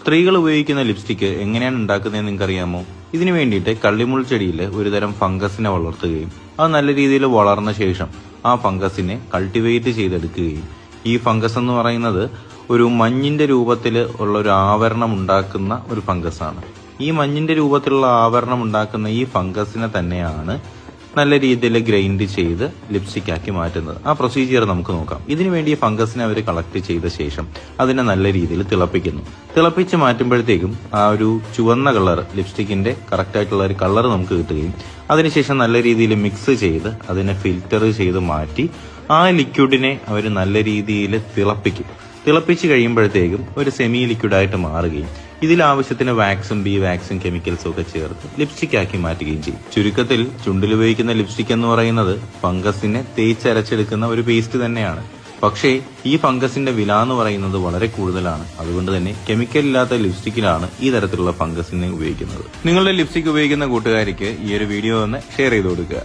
സ്ത്രീകൾ ഉപയോഗിക്കുന്ന ലിപ്സ്റ്റിക് എങ്ങനെയാണ് ഉണ്ടാക്കുന്നതെന്ന് നിങ്ങൾക്ക് അറിയാമോ ഇതിനു വേണ്ടിയിട്ട് കള്ളിമുൾ ചെടിയിൽ ഒരുതരം ഫംഗസിനെ വളർത്തുകയും അത് നല്ല രീതിയിൽ വളർന്ന ശേഷം ആ ഫംഗസിനെ കൾട്ടിവേറ്റ് ചെയ്തെടുക്കുകയും ഈ ഫംഗസ് എന്ന് പറയുന്നത് ഒരു മഞ്ഞിന്റെ രൂപത്തിൽ ഉള്ള ഒരു ആവരണം ഉണ്ടാക്കുന്ന ഒരു ഫംഗസാണ്. ഈ മഞ്ഞിന്റെ രൂപത്തിലുള്ള ആവരണം ഉണ്ടാക്കുന്ന ഈ ഫംഗസിനെ തന്നെയാണ് നല്ല രീതിയിൽ ഗ്രൈൻഡ് ചെയ്ത് ലിപ്സ്റ്റിക് ആക്കി മാറ്റുന്നത്. ആ പ്രൊസീജിയർ നമുക്ക് നോക്കാം. ഇതിനു വേണ്ടി ഫംഗസിനെ അവർ കളക്ട് ചെയ്ത ശേഷം അതിനെ നല്ല രീതിയിൽ തിളപ്പിക്കുന്നു. തിളപ്പിച്ച് മാറ്റുമ്പോഴത്തേക്കും ആ ഒരു ചുവന്ന കളർ ലിപ്സ്റ്റിക്കിന്റെ കറക്റ്റ് ആയിട്ടുള്ള ഒരു കളർ നമുക്ക് കിട്ടുകയും അതിനുശേഷം നല്ല രീതിയിൽ മിക്സ് ചെയ്ത് അതിനെ ഫിൽറ്റർ ചെയ്ത് മാറ്റി ആ ലിക്വിഡിനെ അവർ നല്ല രീതിയിൽ തിളപ്പിക്കും. തിളപ്പിച്ച് കഴിയുമ്പോഴത്തേക്കും ഒരു സെമി ലിക്വിഡായിട്ട് മാറുകയും ഇതിൽ ആവശ്യത്തിന് വാക്സും ബി വാക്സും കെമിക്കൽസും ഒക്കെ ചേർത്ത് ലിപ്സ്റ്റിക് ആക്കി മാറ്റുകയും ചെയ്യും. ചുരുക്കത്തിൽ ചുണ്ടിൽ ഉപയോഗിക്കുന്ന ലിപ്സ്റ്റിക് എന്ന് പറയുന്നത് ഫംഗസിനെ തേച്ചരച്ചെടുക്കുന്ന ഒരു പേസ്റ്റ് തന്നെയാണ്. പക്ഷേ ഈ ഫംഗസിന്റെ വില എന്ന് പറയുന്നത് വളരെ കൂടുതലാണ്. അതുകൊണ്ട് തന്നെ കെമിക്കൽ ഇല്ലാത്ത ലിപ്സ്റ്റിക്കിലാണ് ഈ തരത്തിലുള്ള ഫംഗസിനെ ഉപയോഗിക്കുന്നത്. നിങ്ങളുടെ ലിപ്സ്റ്റിക് ഉപയോഗിക്കുന്ന കൂട്ടുകാർക്ക് ഈ ഒരു വീഡിയോ ഒന്ന് ഷെയർ ചെയ്ത് കൊടുക്കുക.